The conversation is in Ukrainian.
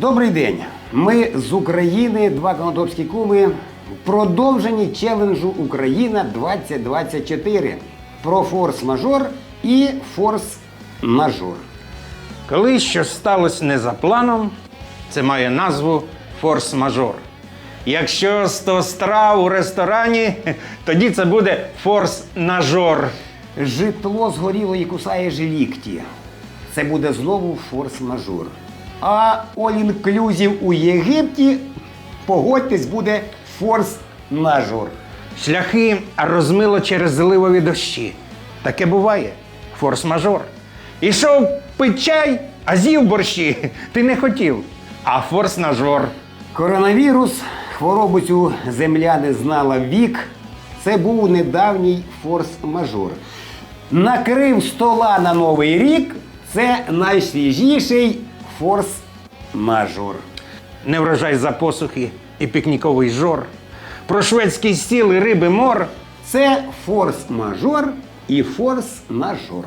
Добрий день. Ми з України, два конотопські куми, в продовженні челенджу Україна 2024 про форс-мажор і форс-мажор. Коли щось сталося не за планом, це має назву форс-мажор. Якщо 100 страв у ресторані, тоді це буде форс-нажор. Житло згоріло і кусає лікті. Це буде знову форс-мажор. А all-inclusive у Єгипті, погодьтесь, буде форс-мажор. Шляхи розмило через зливові дощі. Таке буває. Форс-мажор. Ішов пить чай, а з'їв борщі. Ти не хотів. А форс-нажор. Коронавірус, хворобу цю земля не знала вік. Це був недавній форс-мажор. Накрив стола на Новий рік. Це найсвіжіший форс-мажор. Не врожай за посухи і пікніковий жор. Про шведський стіл і риби мор. Це форс-мажор і форс-мажор.